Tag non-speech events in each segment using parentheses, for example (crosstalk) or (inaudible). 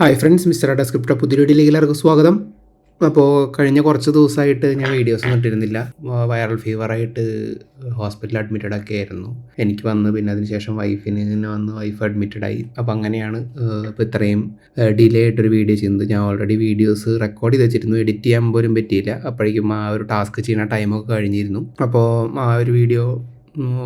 Hi friends mister ada script പുതിയ വീഡിയോയിലേക്ക് എല്ലാവർക്കും സ്വാഗതം. അപ്പോൾ കഴിഞ്ഞ കുറച്ച് ദിവസമായിട്ട് ഞാൻ വീഡിയോസ് ഒന്നും ഇട്ടിരുന്നില്ല. വൈറൽ ഫീവറായിട്ട് ഹോസ്പിറ്റലിൽ അഡ്മിറ്റഡ് ഒക്കെ ആയിരുന്നു. എനിക്ക് വന്ന് പിന്നെ അതിനുശേഷം വൈഫിന് വന്ന് വൈഫ് അഡ്മിറ്റഡായി അപ്പോൾ അങ്ങനെയാണ് ഇപ്പോൾ ഇത്രയും ഡിലേ ആയിട്ടൊരു വീഡിയോ ചെയ്യുന്നത് ഞാൻ ഓൾറെഡി വീഡിയോസ് റെക്കോർഡ് ചെയ്ത് വെച്ചിരുന്നു. എഡിറ്റ് ചെയ്യാൻ പോലും പറ്റിയില്ല. അപ്പോഴേക്കും ആ ഒരു ടാസ്ക് ചെയ്യുന്ന ടൈമൊക്കെ കഴിഞ്ഞിരുന്നു. അപ്പോൾ ആ ഒരു വീഡിയോ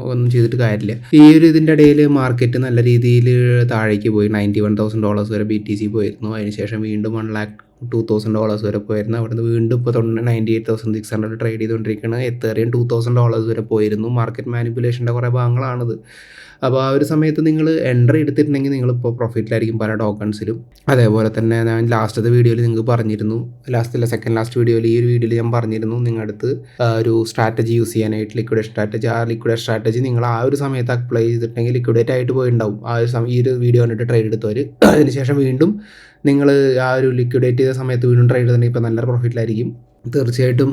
ഒന്നും ചെയ്തിട്ട് കാര്യമില്ല. ഈ ഒരു ഇതിന്റെ ഇടയിൽ മാർക്കറ്റ് നല്ല രീതിയിൽ താഴേക്ക് പോയി. നയന്റി വൺ തൗസൻഡ് ഡോളേഴ്സ് വരെ ബി ടി സി പോയിരുന്നു. അതിനുശേഷം വീണ്ടും one lakh two thousand dollars വരെ പോയിരുന്നു. അവിടുന്ന് വീണ്ടും ഇപ്പോൾ തൊണ്ണൂറ് ninety eight thousand six hundred trade ചെയ്തുകൊണ്ടിരിക്കുന്നത് എത്തേറിയും ടു തൗസൻഡ് ഡോളേഴ്സ് വരെ പോയിരുന്നു. മാർക്കറ്റ് മാനിപ്പുലേഷന്റെ കുറേ ഭാഗങ്ങളാണിത്. അപ്പോൾ ആ ഒരു സമയത്ത് നിങ്ങൾ എൻട്രി എടുത്തിട്ടുണ്ടെങ്കിൽ നിങ്ങളിപ്പോൾ പ്രോഫിറ്റിലായിരിക്കും പല ടോക്കൺസിലും അതേപോലെ തന്നെ ഞാൻ ലാസ്റ്റത്തെ വീഡിയോയിൽ നിങ്ങൾക്ക് പറഞ്ഞിരുന്നു. ലാസ്റ്റിലെ സെക്കൻഡ് ലാസ്റ്റ് വീഡിയോയിൽ ഈ ഒരു വീഡിയോയിൽ ഞാൻ പറഞ്ഞിരുന്നു. നിങ്ങളുടെ അടുത്ത് ഒരു സ്ട്രാറ്റജി യൂസ് ചെയ്യാനായിട്ട് ലിക്വിഡ് സ്ട്രാറ്റജി ആ ലിക്വിഡ് സ്ട്രാറ്റജി നിങ്ങൾ ആ ഒരു സമയത്ത് അപ്ലൈ ചെയ്തിട്ടുണ്ടെങ്കിൽ ലിക്വിഡേറ്റ് ആയിട്ട് പോയിട്ടുണ്ടാവും ആ ഒരു സമയം ഈ ഒരു വീഡിയോ കണ്ടിട്ട് ട്രേഡ് എടുത്തവർ (clears throat) അതിനുശേഷം വീണ്ടും നിങ്ങൾ ആ ഒരു ലിക്വിഡേറ്റ് ചെയ്ത സമയത്ത് വീണ്ടും ട്രേഡ് ചെയ്തിട്ടുണ്ടെങ്കിൽ ഇപ്പോൾ നല്ല പ്രോഫിറ്റിലായിരിക്കും തീർച്ചയായിട്ടും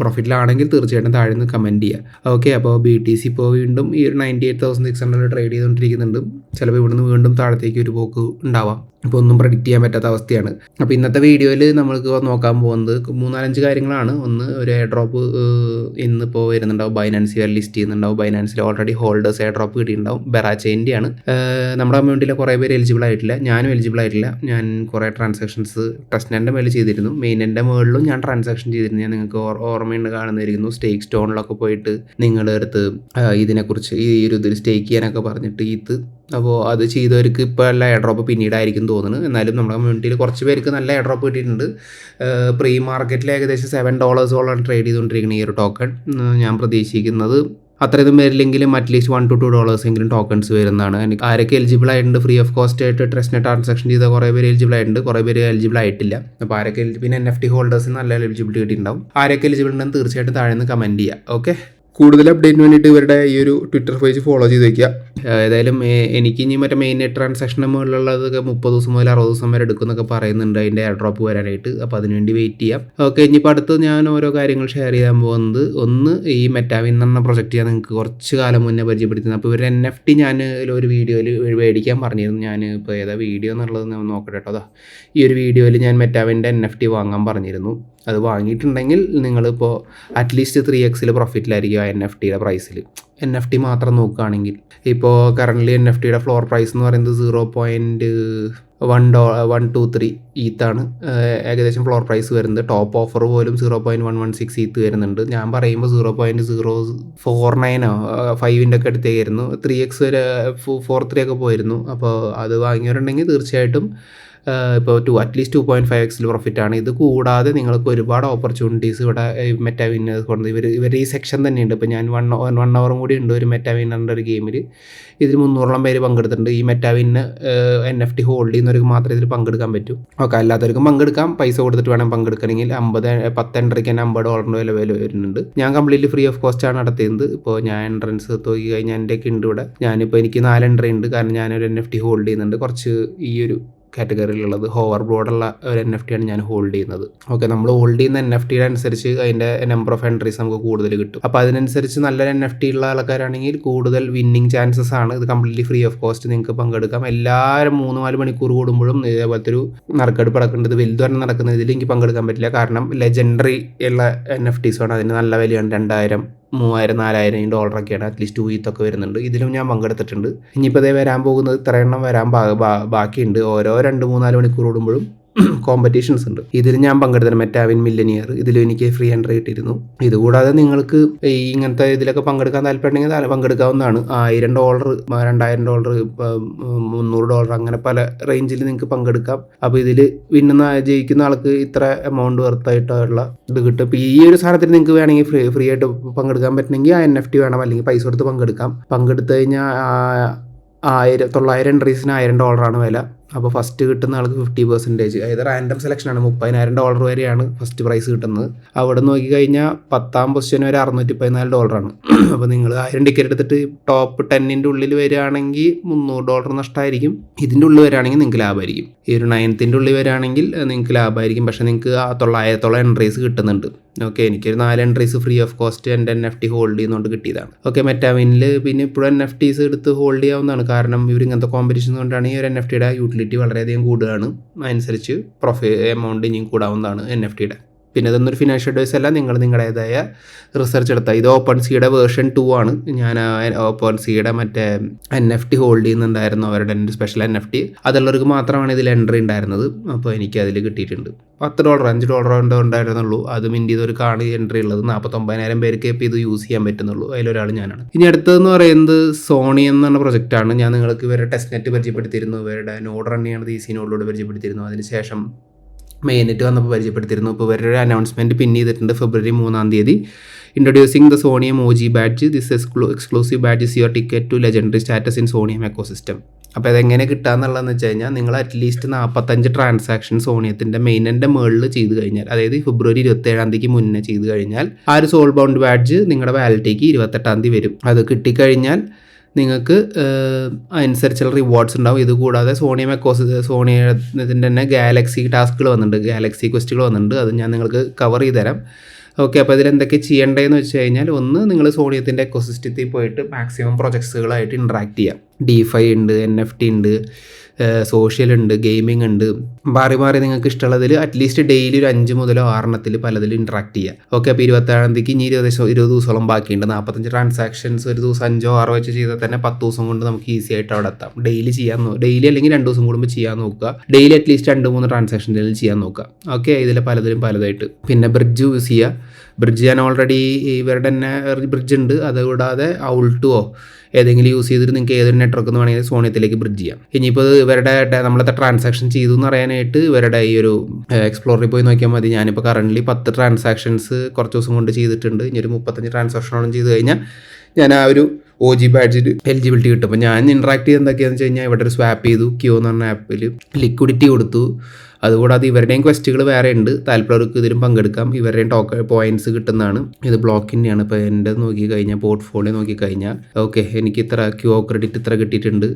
പ്രോഫിറ്റിലാണെങ്കിൽ തീർച്ചയായിട്ടും താഴെ നിന്ന് കമന്റ് ചെയ്യുക. ഓക്കെ അപ്പോൾ ബി ടി സി ഇപ്പോൾ വീണ്ടും ഈ ഒരു ninety eight thousand six hundred trade ചെയ്തുകൊണ്ടിരിക്കുന്നുണ്ട്. ചിലപ്പോൾ ഇവിടുന്ന് വീണ്ടും താഴത്തേക്ക് ഒരു പോക്ക് ഉണ്ടാവാം. ഇപ്പോൾ ഒന്നും പ്രഡിക്റ്റ് ചെയ്യാൻ പറ്റാത്ത അവസ്ഥയാണ്. അപ്പോൾ ഇന്നത്തെ വീഡിയോയിൽ നമ്മൾക്ക് നോക്കാൻ പോകുന്നത് മൂന്നാലഞ്ച് കാര്യങ്ങളാണ്. ഒന്ന് ഒരു എയർ ഡ്രോപ്പ് ഇന്നിപ്പോൾ വരുന്നുണ്ടാവും ബൈനാൻസ് ഇവർ ലിസ്റ്റ് ചെയ്യുന്നുണ്ടാവും. ബൈനാൻസിൽ ഓൾറെഡി ഹോൾഡേഴ്സ് എയർ ഡ്രോപ്പ് കിട്ടിയിട്ടുണ്ടാവും. ബെറാച്ചേന്റെ ആണ്. നമ്മുടെ കമ്മ്യൂണിറ്റിയിലെ കുറേ പേര് എലിജിബിൾ ആയിട്ടില്ല. ഞാനും എലിജിബിൾ ആയിട്ടില്ല. ഞാൻ കുറേ ട്രാൻസാക്ഷൻസ് ടെസ്റ്റിന്റെ മേലെ ചെയ്തിരുന്നു. മെയിനിന്റെ മുകളിലും ഞാൻ ട്രാൻസാക്ഷൻ ചെയ്തിരുന്നു. ഞാൻ നിങ്ങൾക്ക് ഓർ- ഓർമ്മയുണ്ട് കാണുന്നിരിക്കുന്നു സ്റ്റേക്ക് സ്റ്റോണിലൊക്കെ പോയിട്ട് നിങ്ങളുടെ അടുത്ത് ഇതിനെക്കുറിച്ച് ഈ ഒരു ഇതിൽ സ്റ്റേക്ക് ചെയ്യാനൊക്കെ പറഞ്ഞിട്ട് ഇത് അപ്പോൾ അത് ചെയ്തവർക്ക് ഇപ്പോൾ എല്ലാ എയർ ഡ്രോപ്പ് പിന്നീടായിരിക്കും തോന്നുന്നത് എന്നാലും നമ്മുടെ കമ്മ്യൂണിറ്റിയിൽ കുറച്ച് പേർക്ക് നല്ല എയർ ഡ്രോപ്പ് കിട്ടിയിട്ടുണ്ട് പ്രീ മാർക്കറ്റിൽ ഏകദേശം സെവൻ ഡോളേഴ്സോളം ട്രേഡ് ചെയ്തുകൊണ്ടിരിക്കുന്ന ഈ ഒരു ടോക്കൺ ഞാൻ പ്രതീക്ഷിക്കുന്നത് അത്രയൊന്നും വരില്ലെങ്കിലും at least one two two dollars എങ്കിലും ടോക്കൺസ് വരുന്നതാണ്. എനിക്ക് ആരൊക്കെ എലിജിബിൾ ആയിട്ടുണ്ട് ഫ്രീ ഓഫ് കോസ്റ്റ് ആയിട്ട് ട്രസ്റ്റിനെ ട്രാൻസാക്ഷൻ ചെയ്ത കുറേ പേര് എലിജിബിൾ ആയിട്ടുണ്ട്. കുറേ പേര് എലിജിബിൾ ആയിട്ടില്ല. അപ്പോൾ ആരൊക്കെ പിന്നെ എൻ എഫ് ടി ഹോൾഡേഴ്സിന് നല്ല എലിജിബിലിറ്റി കിട്ടിയിട്ടുണ്ടാവും. ആരൊക്കെ എലിജിബിൾ ഉണ്ടെന്ന് തീർച്ചയായിട്ടും താഴെ നിന്ന് കമന്റ് ചെയ്യുക ഓക്കെ കൂടുതൽ അപ്ഡേറ്റിന് വേണ്ടിയിട്ട് ഇവരുടെ ഈ ഒരു ട്വിറ്റർ പേജ് ഫോളോ ചെയ്ത് വയ്ക്കുക ഏതായാലും എനിക്ക് ഇനി മറ്റേ മെയിൻ ട്രാൻസാക്ഷൻ മുകളിലുള്ളതൊക്കെ മുപ്പത് ദിവസം മുതൽ അറുപത് ദിവസം വരെ എടുക്കുന്നൊക്കെ പറയുന്നുണ്ട്. അതിന്റെ എയർ ഡ്രോപ്പ് വരാനായിട്ട് അപ്പോൾ അതിനുവേണ്ടി വെയിറ്റ് ചെയ്യാം. ഓക്കെ ഇനിയിപ്പോൾ അടുത്ത് ഞാൻ ഓരോ കാര്യങ്ങൾ ഷെയർ ചെയ്യാൻ പോകുന്നത്. ഒന്ന് ഈ മെറ്റാവിൻ എന്ന പ്രൊജക്റ്റ് ഞാൻ നിങ്ങൾക്ക് കുറച്ച് കാലം മുന്നേ പരിചയപ്പെടുത്തുന്നത് അപ്പോൾ ഇവർ എൻ എഫ് ടി ഞാൻ ഒരു വീഡിയോയിൽ മേടിക്കാൻ പറഞ്ഞിരുന്നു. ഞാൻ ഇപ്പോൾ ഏതാ വീഡിയോ എന്നുള്ളത് നോക്കട്ടെ കേട്ടോ. ഈ ഒരു വീഡിയോയിൽ ഞാൻ മെറ്റാവിന്റെ എൻ എഫ് ടി വാങ്ങാൻ പറഞ്ഞിരുന്നു. അത് വാങ്ങിയിട്ടുണ്ടെങ്കിൽ നിങ്ങളിപ്പോൾ അറ്റ്ലീസ്റ്റ് ത്രീ എക്സിൽ പ്രോഫിറ്റിലായിരിക്കും എൻ എഫ് ടിയുടെ പ്രൈസിൽ എൻ എഫ് ടി മാത്രം നോക്കുകയാണെങ്കിൽ. ഇപ്പോൾ കറന്റ്ലി എൻ എഫ് ടിയുടെ ഫ്ലോർ പ്രൈസ് എന്ന് പറയുന്നത് സീറോ പോയിന്റ് വൺ ഡോ വൺ ടു ത്രീ ഈത്താണ് ഏകദേശം ഫ്ലോർ പ്രൈസ് വരുന്നത്. ടോപ്പ് ഓഫർ പോലും zero point one one six eth വരുന്നുണ്ട്. ഞാൻ പറയുമ്പോൾ സീറോ പോയിന്റ് സീറോ ഫോർ നയനോ ഫൈവിന്റെ ഒക്കെ അടുത്തേക്കായിരുന്നു. ത്രീ എക്സ് വരെ ഫോർ ത്രീ ഒക്കെ പോയിരുന്നു. അപ്പോൾ അത് വാങ്ങിയവരുണ്ടെങ്കിൽ തീർച്ചയായിട്ടും ഇപ്പോൾ two at least two point five എക്സിൽ പ്രോഫിറ്റ് ആണ്. ഇത് കൂടാതെ നിങ്ങൾക്ക് ഒരുപാട് ഓപ്പർച്യൂണിറ്റീസ് ഇവിടെ മെറ്റാവിന് കൊണ്ട് ഇവർ ഇവർ ഈ സെക്ഷൻ തന്നെയുണ്ട്. ഇപ്പോൾ ഞാൻ വൺ വൺ അവറും കൂടി ഉണ്ട് ഒരു മെറ്റാവിന്റെ ഒരു ഗെയിമിൽ ഇതിൽ മുന്നൂറോളം പേര് പങ്കെടുത്തിട്ടുണ്ട്. ഈ മെറ്റാവിന് എൻ എഫ് ടി ഹോൾഡ് ചെയ്യുന്നവർക്ക് മാത്രമേ ഇതിൽ പങ്കെടുക്കാൻ പറ്റൂ. ഓക്കെ അല്ലാത്തവർക്കും പങ്കെടുക്കാം. പൈസ കൊടുത്തിട്ട് വേണം പങ്കെടുക്കണമെങ്കിൽ. അമ്പത് പത്ത് എൻട്രിക്ക് തന്നെ അമ്പത് ഡോളറിന്റെ വില വില വരുന്നുണ്ട്. ഞാൻ കംപ്ലീറ്റ്ലി ഫ്രീ ഓഫ് കോസ്റ്റ് ആണ് നടത്തിയത്. ഇപ്പോൾ ഞാൻ എൻട്രൻസ് തോക്കി കഴിഞ്ഞാൽ എന്റെ ഒക്കെ ഉണ്ട് ഇവിടെ. ഞാനിപ്പോൾ എനിക്ക് നാല് എൻട്രി ഉണ്ട്. കാരണം ഞാനൊരു എൻ എഫ് ടി ഹോൾഡ് ചെയ്യുന്നുണ്ട്. കുറച്ച് ഈ ഒരു കാറ്റഗറിയിലുള്ളത് ഹോവർ ബോർഡുള്ള ഒരു എൻ എഫ് ടി ആണ് ഞാൻ ഹോൾഡ് ചെയ്യുന്നത്. ഓക്കെ നമ്മൾ ഹോൾഡ് ചെയ്യുന്ന എൻ എഫ് ടിയുടെ അനുസരിച്ച് അതിന്റെ നമ്പർ ഓഫ് എൻട്രീസ് നമുക്ക് കൂടുതൽ കിട്ടും. അപ്പോൾ അതിനനുസരിച്ച് നല്ലൊരു എൻ എഫ് ടി ഉള്ള ആൾക്കാരാണെങ്കിൽ കൂടുതൽ വിന്നിങ് ചാൻസസ് ആണ്. ഇത് കംപ്ലീറ്റ്ലി ഫ്രീ ഓഫ് കോസ്റ്റ് നിങ്ങൾക്ക് പങ്കെടുക്കാം. എല്ലാവരും മൂന്ന് നാല് മണിക്കൂർ കൂടുമ്പോഴും ഇതേപോലത്തെ ഒരു നറുക്കെടുപ്പ് നടക്കേണ്ടത് വലുതുവരെ നടക്കുന്ന ഇതിൽ എനിക്ക് പങ്കെടുക്കാൻ പറ്റില്ല. കാരണം ലെജൻഡറി ഉള്ള എൻ എഫ് ടീസ് ആണ്. അതിന് നല്ല വിലയാണ് രണ്ടായിരം മൂവായിരം നാലായിരം ഡോളറൊക്കെയാണ് അറ്റ്ലീസ്റ്റ് ടു ഈത്തൊക്കെ വരുന്നുണ്ട്. ഇതിലും ഞാൻ പങ്കെടുത്തിട്ടുണ്ട്. ഇനിയിപ്പോൾ ഇതേ വരാൻ പോകുന്നത് ഇത്ര എണ്ണം വരാൻ ബാക്കിയുണ്ട്. ഓരോ രണ്ട് മൂന്നാൽ മണിക്കൂർ കൂടുമ്പോഴും കോമ്പറ്റീഷൻസ് ഉണ്ട്. ഇതിൽ ഞാൻ പങ്കെടുത്തത് മെറ്റാവിൻ മില്ലനിയർ ഇതിലും എനിക്ക് ഫ്രീ എൻട്രി കിട്ടിയിരുന്നു. ഇതുകൂടാതെ നിങ്ങൾക്ക് ഈ ഇങ്ങനത്തെ ഇതിലൊക്കെ പങ്കെടുക്കാൻ താല്പര്യമുണ്ടെങ്കിൽ പങ്കെടുക്കാവുന്നതാണ്. ആയിരം ഡോളർ രണ്ടായിരം ഡോളർ മുന്നൂറ് ഡോളർ അങ്ങനെ പല റേഞ്ചിൽ നിങ്ങൾക്ക് പങ്കെടുക്കാം. അപ്പോൾ ഇതിൽ വിന്നുന്ന ജയിക്കുന്ന ആൾക്ക് ഇത്ര എമൗണ്ട് വർത്തായിട്ടുള്ള ഇത് കിട്ടും. ഇപ്പോൾ ഈ ഒരു സാധനത്തിൽ നിങ്ങൾക്ക് വേണമെങ്കിൽ ഫ്രീ ഫ്രീ ആയിട്ട് പങ്കെടുക്കാൻ പറ്റണമെങ്കിൽ ആ എൻ എഫ് ടി വേണം. അല്ലെങ്കിൽ പൈസ കൊടുത്ത് പങ്കെടുക്കാം. പങ്കെടുത്തു കഴിഞ്ഞാൽ ആയിരം തൊള്ളായിരം എൻട്രീസിന് ആയിരം ഡോളറാണ് വില. അപ്പോൾ ഫസ്റ്റ് കിട്ടുന്ന ആൾക്ക് ഫിഫ്റ്റി പെർസെന്റേജ് അതായത് റാൻഡം സെലക്ഷനാണ് മുപ്പതിനായിരം ഡോളർ വരെയാണ് ഫസ്റ്റ് പ്രൈസ് കിട്ടുന്നത്. അവിടെ നോക്കി കഴിഞ്ഞാൽ പത്താം പൊസിഷൻ വരെ അറുന്നൂറ്റി പതിനാല് ഡോളറാണ് (clears throat) അപ്പോൾ നിങ്ങൾ ആയിരം ടിക്കറ്റ് എടുത്തിട്ട് ടോപ്പ് ടെന്നിന്റെ ഉള്ളിൽ വരികയാണെങ്കിൽ മുന്നൂറ് ഡോളർ നഷ്ടമായിരിക്കും. ഇതിന്റെ ഉള്ളിൽ വരികയാണെങ്കിൽ നിങ്ങൾക്ക് ലാഭമായിരിക്കും. ഈ ഒരു നയൻത്തിന്റെ ഉള്ളിൽ വരികയാണെങ്കിൽ നിങ്ങൾക്ക് ലാഭമായിരിക്കും. പക്ഷേ നിങ്ങൾക്ക് ആ തൊള്ളായിരത്തോളം എൻട്രീസ് കിട്ടുന്നുണ്ട്. ഓക്കെ എനിക്കൊരു നാല് എൻട്രീസ് ഫ്രീ ഓഫ് കോസ്റ്റ് എന്റെ എൻ എഫ് ടി ഹോൾഡ് ചെയ്യുന്നതുകൊണ്ട് കിട്ടിയതാണ്. ഓക്കെ മെറ്റാമിനിൽ പിന്നെ ഇപ്പോഴും എൻ എഫ് ടീസ് എടുത്ത് ഹോൾഡ് ചെയ്യാവുന്നതാണ്. കാരണം ഇവർ ഇങ്ങനത്തെ കോമ്പറ്റീഷൻ കൊണ്ടാണ് ഈ ഒരു എൻ എഫ് ടിയുടെ യൂട്ടിലിറ്റി ലിക്വിഡിറ്റി വളരെയധികം കൂടുകയാണ്. അതനുസരിച്ച് പ്രൊഫൈ എമൗണ്ട് ഇനിയും കൂടാവുന്നതാണ് എൻ എഫ് ടിയുടെ പിന്നെ ഇതൊന്നൊരു ഫിനാൻഷ്യൽ അഡ്വൈസ് അല്ല നിങ്ങൾ നിങ്ങളുടേതായ റിസർച്ച് എടുത്താൽ ഇത് ഓപ്പൺ സിയുടെ വേർഷൻ ടു ആണ്. ഞാൻ ഓപ്പൺ സിയുടെ മറ്റേ എൻ എഫ് ടി ഹോൾഡ് ചെയ്യുന്നുണ്ടായിരുന്നു അവരുടെ സ്പെഷ്യൽ എൻ എഫ് ടി അതുള്ളവർക്ക് മാത്രമാണ് ഇതിൽ എൻട്രി ഉണ്ടായിരുന്നത്. അപ്പോൾ എനിക്ക് അതിൽ കിട്ടിയിട്ടുണ്ട്. പത്ത് ഡോളർ അഞ്ച് ഡോളർ എന്തോ ഉണ്ടായിരുന്നുള്ളൂ. അത് മിന്റെ ചെയ്തൊരു കാർഡ് എൻട്രി ഉള്ളത്. നാൽപ്പത്തൊമ്പതിനായിരം പേർക്ക് ഇപ്പോൾ ഇത് യൂസ് ചെയ്യാൻ പറ്റുന്നുള്ളൂ. അതിലൊരാൾ ഞാനാണ്. ഇനി അടുത്തതെന്ന് പറയുന്നത് സോണി എന്ന പ്രൊജക്റ്റാണ് ഞാൻ നിങ്ങൾക്ക് ഇവരുടെ ടെസ്റ്റ് നെറ്റ് പരിചയപ്പെടുത്തിയിരുന്നു. ഇവരുടെ നോഡ് റൺ ഈ സി നോഡിലൂടെ പരിചയപ്പെടുത്തിയിരുന്നു. അതിനുശേഷം മെയിനിറ്റ് വന്നപ്പോൾ പരിചയപ്പെടുത്തിയിരുന്നു. ഇപ്പോൾ ഇവരുടെ അനൗൺസ്മെന്റ് പിൻ ചെയ്തിട്ടുണ്ട്. ഫെബ്രുവരി മൂന്നാം തീയതി. Introducing the Soneium O G badge this exclusive exclusive badge is your ticket to legendary status in Soneium ecosystem അപ്പോൾ അതെങ്ങനെ കിട്ടാന്നുള്ളതെന്ന് വെച്ച് കഴിഞ്ഞാൽ നിങ്ങൾ അറ്റ്ലീസ്റ്റ് നാൽപ്പത്തഞ്ച് ട്രാൻസാക്ഷൻ സോണിയത്തിന്റെ മെയിനിന്റെ മുകളിൽ ചെയ്ത് കഴിഞ്ഞാൽ അതായത് ഫെബ്രുവരി ഇരുപത്തേഴാം തീയതിക്ക് മുന്നേ ചെയ്ത് കഴിഞ്ഞാൽ ആ ഒരു സോൾ ബൗണ്ട് ബാഡ്ജ് നിങ്ങളുടെ വാലറ്റിക്ക് ഇരുപത്തെട്ടാം തീയതി വരും. അത് കിട്ടിക്കഴിഞ്ഞാൽ നിങ്ങൾക്ക് അനുസരിച്ചുള്ള റിവാർഡ്സ് ഉണ്ടാവും. ഇതുകൂടാതെ സോണിയ മെക്കോസ് സോണിയത്തിന്റെ തന്നെ ഗാലക്സി ടാസ്കുകൾ വന്നിട്ടുണ്ട്. ഗാലക്സി ക്വസ്റ്റുകൾ വന്നിട്ടുണ്ട്. അത് ഞാൻ നിങ്ങൾക്ക് കവർ ചെയ്ത് തരാം ഓക്കെ അപ്പോൾ ഇതിലെന്തൊക്കെ ചെയ്യേണ്ടതെന്ന് വെച്ച് കഴിഞ്ഞാൽ ഒന്ന് നിങ്ങൾ സോണിയത്തിന്റെ എക്കോസിസ്റ്റത്തിൽ പോയിട്ട് മാക്സിമം പ്രൊജക്ട്സുകളായിട്ട് ഇൻട്രാക്ട് ചെയ്യാം. ഡി ഫൈ ഉണ്ട് എൻ എഫ് ടി ഉണ്ട് സോഷ്യൽ ഉണ്ട് ഗെയിമിംഗ് ഉണ്ട്. മാറി മാറി നിങ്ങൾക്ക് ഇഷ്ടമുള്ളതിൽ അറ്റ്ലീസ്റ്റ് ഡെയിലി ഒരു അഞ്ച് മുതലോ ആറെണ്ണത്തിൽ പലതിലും ഇൻട്രാക്ട് ചെയ്യുക ഓക്കെ അപ്പോൾ ഇരുപത്തേഴാം തീയതിക്ക് ഇനി ഇരുപത് ഇരുപത് ദിവസം ബാക്കിയുണ്ട്. നാൽപ്പത്തഞ്ച് ട്രാൻസാക്ഷൻസ് ഒരു ദിവസം അഞ്ചോ ആറോ വെച്ച് ചെയ്താൽ തന്നെ പത്ത് ദിവസം കൊണ്ട് നമുക്ക് ഈസി ആയിട്ട് അവിടെ എത്താം. ഡെയിലി ചെയ്യാൻ ഡെയിലി അല്ലെങ്കിൽ രണ്ട് ദിവസം കൂടുമ്പോൾ ചെയ്യാൻ നോക്കുക. ഡെയിലി അറ്റ്ലീസ്റ്റ് രണ്ട് മൂന്ന് ട്രാൻസാക്ഷനിൽ ചെയ്യാൻ നോക്കുക. ഓക്കെ ഇതിൽ പലതിലും പലതായിട്ട്. പിന്നെ ബ്രിഡ്ജ് യൂസ് ചെയ്യുക. ബ്രിഡ്ജ് ഞാൻ ഓൾറെഡി ഇവരുടെ തന്നെ ബ്രിഡ്ജ് ഉണ്ട്. അതുകൂടാതെ ഔൾട്ടുവോ ഏതെങ്കിലും യൂസ് ചെയ്തിട്ട് നിങ്ങൾക്ക് ഏതൊരു നെറ്റ്വർക്ക് എന്ന് വേണമെങ്കിൽ സോണിയത്തിലേക്ക് ബ്രിഡ്ജ് ചെയ്യാം. ഇനിയിപ്പോൾ ഇവരുടെ നമ്മളത്തെ ട്രാൻസാക്ഷൻ ചെയ്തു എന്ന് അറിയാനായിട്ട് ഇവരുടെ ഈ ഒരു എക്സ്പ്ലോറിൽ പോയി നോക്കിയാൽ മതി. ഞാനിപ്പോൾ കറന്റ് പത്ത് ട്രാൻസാക്ഷൻസ് കുറച്ച് ദിവസം കൊണ്ട് ചെയ്തിട്ടുണ്ട്. ഇനി ഒരു മുപ്പത്തഞ്ച് ട്രാൻസാക്ഷനോളം ചെയ്ത് കഴിഞ്ഞാൽ ഞാൻ ആ ഒരു ഒ ജി ബാഡ്ജിൽ എലിജിബിലിറ്റി കിട്ടും. അപ്പോൾ ഞാൻ ഇൻട്രാക്ട് ചെയ്ത് എന്തൊക്കെയാണെന്ന് വെച്ച് കഴിഞ്ഞാൽ ഇവിടെ ഒരു സ്വാപ്പ് ചെയ്തു. ക്യൂ എന്ന് പറഞ്ഞ ആപ്പിൽ ലിക്വിഡിറ്റി കൊടുത്തു. അതുകൂടാതെ ഇവരുടെയും ക്വസ്റ്റുകൾ വേറെ ഉണ്ട്. താല്പര്യവർക്ക് ഇതിലും പങ്കെടുക്കാം. ഇവരുടെയും ടോക്കൺ പോയിന്റ്സ് കിട്ടുന്നതാണ്. ഇത് ബ്ലോക്കിന്റെയാണ് ഇപ്പോൾ എന്റെ നോക്കി കഴിഞ്ഞാൽ പോർട്ട്ഫോളിയോ നോക്കി കഴിഞ്ഞാൽ ഓക്കെ എനിക്ക് ഇത്ര ക്യൂ ക്രെഡിറ്റ് ഇത്ര കിട്ടിയിട്ടുണ്ട്.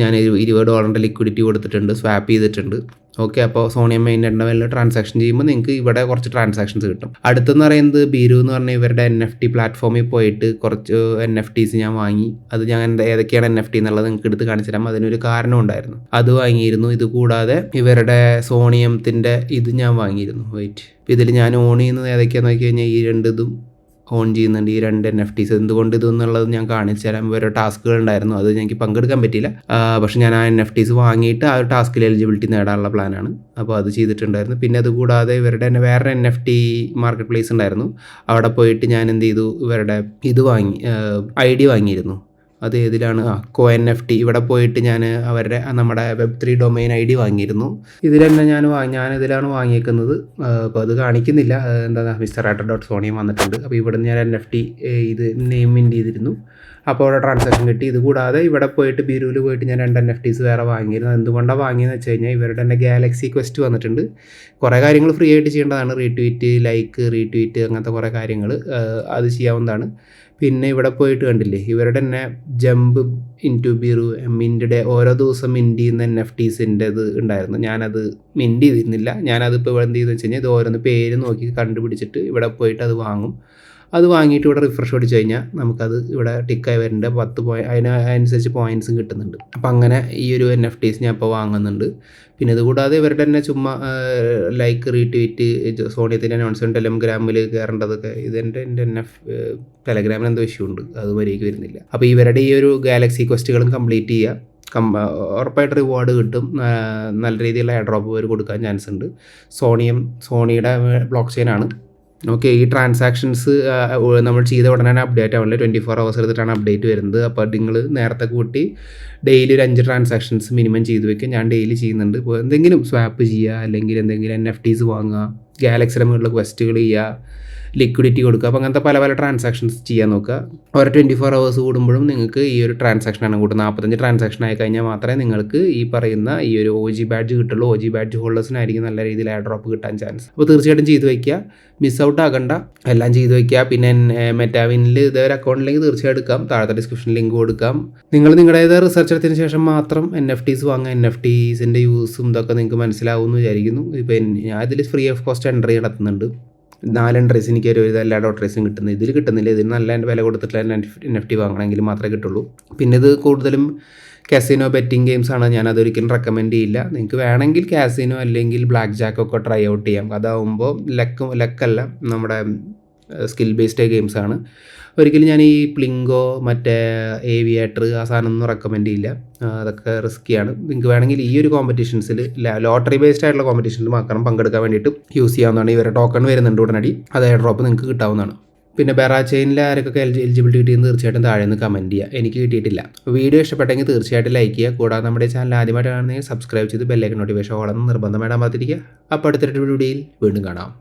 ഞാൻ ഇരുപത് ഡോളറിന്റെ ലിക്വിഡിറ്റി കൊടുത്തിട്ടുണ്ട് സ്വാപ്പ് ചെയ്തിട്ടുണ്ട്. ഓക്കെ അപ്പോൾ സോണിയം മെയിന്റെ ട്രാൻസാക്ഷൻ ചെയ്യുമ്പോൾ നിങ്ങൾക്ക് ഇവിടെ കുറച്ച് ട്രാൻസാക്ഷൻസ് കിട്ടും. അടുത്തെന്ന് പറയുന്നത് ബീരു എന്ന് പറഞ്ഞാൽ ഇവരുടെ എൻ എഫ് ടി പ്ലാറ്റ്ഫോമിൽ പോയിട്ട് കുറച്ച് എൻ എഫ് ടീസ് ഞാൻ വാങ്ങി. അത് ഞാൻ എന്റെ ഏതൊക്കെയാണ് എൻ എഫ് ടി എന്നുള്ളത് നിങ്ങൾക്ക് എടുത്ത് കാണിച്ചു തരാം അതിനൊരു കാരണം ഉണ്ടായിരുന്നു. അത് വാങ്ങിയിരുന്നു. ഇത് കൂടാതെ ഇവരുടെ സോണിയത്തിന്റെ ഇത് ഞാൻ വാങ്ങിയിരുന്നു. വെയിറ്റ് ഇതിൽ ഞാൻ ഓൺ ചെയ്യുന്നത് ഏതൊക്കെയാണെന്ന് നോക്കി കഴിഞ്ഞാൽ ഈ രണ്ടിതും ഓൺ ചെയ്യുന്നുണ്ട് ഈ രണ്ട് എൻ എഫ് ടീസ് എന്തുകൊണ്ട് ഇതെന്നുള്ളത് ഞാൻ കാണിച്ചു തരാം. ഓരോ ടാസ്കുകൾ ഉണ്ടായിരുന്നു അത് എനിക്ക് പങ്കെടുക്കാൻ പറ്റിയില്ല. പക്ഷെ ഞാൻ ആ എൻ എഫ് ടീസ് വാങ്ങിയിട്ട് ആ ഒരു ടാസ്കിൽ എലിജിബിലിറ്റി നേടാനുള്ള പ്ലാനാണ് അപ്പോൾ അത് ചെയ്തിട്ടുണ്ടായിരുന്നു. പിന്നെ അതുകൂടാതെ ഇവരുടെ തന്നെ വേറെ N F T market place ഉണ്ടായിരുന്നു. അവിടെ പോയിട്ട് ഞാൻ എന്ത് ചെയ്തു? ഇവരുടെ ഇത് വാങ്ങി ഐ ഡി വാങ്ങിയിരുന്നു. അത് ഏതിലാണ്? ആ കോ എൻ എഫ് ടി ഇവിടെ പോയിട്ട് ഞാൻ അവരുടെ നമ്മുടെ web three domain I D വാങ്ങിയിരുന്നു. ഇതിൽ തന്നെ ഞാൻ ഞാൻ ഇതിലാണ് വാങ്ങിയേക്കുന്നത്. അപ്പോൾ അത് കാണിക്കുന്നില്ല. എന്താ മിസ്റ്റർ ആട്ടർ ഡോട്ട് സോണിയും വന്നിട്ടുണ്ട്. അപ്പോൾ ഇവിടെ ഞാൻ എൻ എഫ് ടി ഇത് നെയിം ഇൻ ചെയ്തിരുന്നു. അപ്പോൾ അവിടെ ട്രാൻസാക്ഷൻ കിട്ടി. ഇത് കൂടാതെ ഇവിടെ പോയിട്ട് ബീരൂൽ പോയിട്ട് ഞാൻ രണ്ട് എൻ എഫ് ടീസ് വേറെ വാങ്ങിയിരുന്നു. എന്തുകൊണ്ടാണ് വാങ്ങിയെന്ന് വെച്ച് കഴിഞ്ഞാൽ ഇവരുടെ തന്നെ ഗാലക്സി ക്വസ്റ്റ് വന്നിട്ടുണ്ട്. കുറേ കാര്യങ്ങൾ ഫ്രീ ആയിട്ട് ചെയ്യേണ്ടതാണ്. റീട്വീറ്റ് ലൈക്ക് റീട്വീറ്റ് അങ്ങനത്തെ കുറേ കാര്യങ്ങൾ അത് ചെയ്യാവുന്നതാണ്. പിന്നെ ഇവിടെ പോയിട്ട് കണ്ടില്ലേ ഇവരുടെ തന്നെ ജമ്പ് ഇന്റു ബീറു മിന്റിയുടെ ഓരോ ദിവസം മിന്റ് ചെയ്യുന്ന എൻ എഫ് ടീസിന്റെ ഇത് ഉണ്ടായിരുന്നു. ഞാനത് മിന്റ് ചെയ്തിരുന്നില്ല. ഞാനതിപ്പോൾ എന്ത് ചെയ്തെന്ന് വെച്ച് കഴിഞ്ഞാൽ ഇത് ഓരോന്ന് പേര് നോക്കി കണ്ടുപിടിച്ചിട്ട് ഇവിടെ പോയിട്ട് അത് വാങ്ങും. അത് വാങ്ങിയിട്ട് ഇവിടെ റിഫ്രഷ് അടിച്ചു കഴിഞ്ഞാൽ നമുക്കത് ഇവിടെ ടിക്കായി വരേണ്ട. പത്ത് പോയിന്റ് അതിന് അനുസരിച്ച് പോയിന്റ്സും കിട്ടുന്നുണ്ട്. അപ്പം അങ്ങനെ ഈ ഒരു എൻ എഫ് ടീസ് ഞാൻ ഇപ്പോൾ വാങ്ങുന്നുണ്ട്. പിന്നെ ഇതുകൂടാതെ ഇവരുടെ തന്നെ ചുമ്മാ ലൈക്ക് റീട്വീറ്റ് സോണിയത്തിന്റെ അനൗൺസ്മെന്റ് ടെലഗ്രാമിൽ കയറേണ്ടതൊക്കെ ഇതെന്റെ എന്റെ എൻ എഫ് ടെലഗ്രാമിൽ എന്തോ ഇഷ്യൂ ഉണ്ട്. അത് വരുന്നില്ല. അപ്പോൾ ഇവരുടെ ഈ ഒരു ഗാലക്സി ക്വസ്റ്റുകളും കംപ്ലീറ്റ് ചെയ്യുക കം ഉറപ്പായിട്ട് റിവാർഡ് കിട്ടും. നല്ല രീതിയിലുള്ള എയർ ഡ്രോപ്പ് വരെ കൊടുക്കാൻ ചാൻസ് ഉണ്ട്. സോണിയം സോണിയുടെ ബ്ലോക്ക് ചെയിനാണ് ഓക്കെ ഈ ട്രാൻസാക്ഷൻസ് നമ്മൾ ചെയ്ത ഉടനെ അപ്ഡേറ്റ് ആവില്ല ട്വന്റി ഫോർ അവേഴ്സ് എടുത്തിട്ടാണ് അപ്ഡേറ്റ് വരുന്നത്. അപ്പോൾ നിങ്ങൾ നേരത്തെ കൂട്ടി ഡെയിലി ഒരു അഞ്ച് ട്രാൻസാക്ഷൻസ് മിനിമം ചെയ്ത് വെക്കുക ഞാൻ ഡെയിലി ചെയ്യുന്നുണ്ട്. ഇപ്പോൾ എന്തെങ്കിലും സ്വാപ്പ് ചെയ്യുക അല്ലെങ്കിൽ എന്തെങ്കിലും എൻ എഫ് ടീസ് വാങ്ങുക ഗാലക്സിയുടെ മുകളിൽ ക്വസ്റ്റുകൾ ചെയ്യുക ലിക്വിഡിറ്റി കൊടുക്കുക. അപ്പോൾ അങ്ങനത്തെ പല പല ട്രാൻസാക്ഷൻസ് ചെയ്യാൻ നോക്കുക. ഓരോ ട്വന്റി ഫോർ അവേഴ്സ് കൂടുമ്പോഴും നിങ്ങൾക്ക് ഈ ഒരു ട്രാൻസാക്ഷൻ ആണ് കൂട്ടുന്നത് നാൽപ്പത്തഞ്ച് ട്രാൻസാക്ഷൻ ആയി കഴിഞ്ഞാൽ മാത്രമേ നിങ്ങൾക്ക് ഈ പറയുന്ന ഈ ഒരു ഒ ജി ബാഡ്ജ് കിട്ടുള്ളൂ. ഒ ജി ബാഡ്ജ് ഹോൾഡേഴ്സിനായിരിക്കും നല്ല രീതിയിൽ എയർ ഡ്രോപ്പ് കിട്ടാൻ ചാൻസ് അപ്പോൾ തീർച്ചയായിട്ടും ചെയ്തു വയ്ക്കുക. മിസ് ഔട്ട് ആകണ്ട. എല്ലാം ചെയ്തു വയ്ക്കുക. പിന്നെ മെറ്റാവിനിൽ ഇതൊരു അക്കൗണ്ടിലേക്ക് തീർച്ചയായിട്ടും എടുക്കാം. താഴത്തെ ഡിസ്ക്രിപ്ഷൻ ലിങ്ക് കൊടുക്കാം. നിങ്ങൾ നിങ്ങളുടേത് റിസർച്ച് എടുത്തതിന് ശേഷം മാത്രം എൻ എഫ് ടീസ് വാങ്ങുക. എൻ എഫ് ടീസിന്റെ യൂസും ഇതൊക്കെ നിങ്ങൾക്ക് മനസ്സിലാവും എന്ന് വിചാരിക്കുന്നു. ഇപ്പോൾ ഞാൻ ഇതിൽ ഫ്രീ ഓഫ് കോസ്റ്റ് എൻട്രി നടത്തുന്നുണ്ട്. നാല് ഡ്രസ്സിന് എനിക്ക് ഒരു എല്ലാ ഡ്രസ്സും കിട്ടുന്നത് ഇതിൽ കിട്ടുന്നില്ല. ഇതിന് നല്ല വില കൊടുത്തിട്ടുള്ള എൻ എഫ് ടി വാങ്ങണമെങ്കിൽ മാത്രമേ കിട്ടുള്ളൂ. പിന്നെ ഇത് കൂടുതലും കാസിനോ ബെറ്റിംഗ് ഗെയിംസ് ആണ്. ഞാൻ അതൊരിക്കലും റെക്കമെൻഡ് ചെയ്യില്ല. നിങ്ങൾക്ക് വേണമെങ്കിൽ കാസിനോ അല്ലെങ്കിൽ ബ്ലാക്ക് ജാക്ക് ഒക്കെ ട്രൈ ഔട്ട് ചെയ്യാം. അതാവുമ്പോൾ ലക്ക് ലക്കല്ല നമ്മുടെ സ്കിൽ ബേസ്ഡ് ഗെയിംസ് ആണ്. ഒരിക്കലും ഞാൻ ഈ പ്ലിങ്കോ മറ്റേ ഏവിയേറ്റർ ആ സാധനമൊന്നും റെക്കമെൻഡ് ചെയ്യില്ല. അതൊക്കെ റിസ്ക്കിയാണ് നിങ്ങൾക്ക് വേണമെങ്കിൽ ഈ ഒരു കോമ്പറ്റീഷൻസിൽ ലോട്ടറി ബേസ്ഡ് ആയിട്ടുള്ള കോമ്പറ്റീഷനിൽ മാത്രം പങ്കെടുക്കാൻ വേണ്ടിയിട്ട് യൂസ് ചെയ്യാവുന്നതാണ്. ഇവരുടെ ടോക്കൺ വരുന്നുണ്ട് ഉടനടി. അത് എയർ ഡ്രോപ്പ് നിങ്ങൾക്ക് കിട്ടാവുന്നതാണ്. പിന്നെ ബെറാ ചെയിനിൽ ആരൊക്കെ എലിജിബിലിറ്റി കിട്ടിയെന്ന് തീർച്ചയായിട്ടും താഴെ നിന്ന് കമന്റ് ചെയ്യുക എനിക്ക് കിട്ടിയിട്ടില്ല. വീഡിയോ ഇഷ്ടപ്പെട്ടെങ്കിൽ തീർച്ചയായിട്ടും ലൈക്ക് ചെയ്യുക കൂടാതെ നമ്മുടെ ചാനൽ ആദ്യമായിട്ട് കാണുന്നെങ്കിൽ സബ്സ്ക്രൈബ് ചെയ്ത് ബെല്ലൈക്കൻ നോട്ടിഫിക്കേഷൻ ഓളം നിർബന്ധമായിട്ട് അമർത്തിരിക്കുക അപ്പോൾ അടുത്തൊരു വീഡിയോയിൽ വീണ്ടും കാണാം.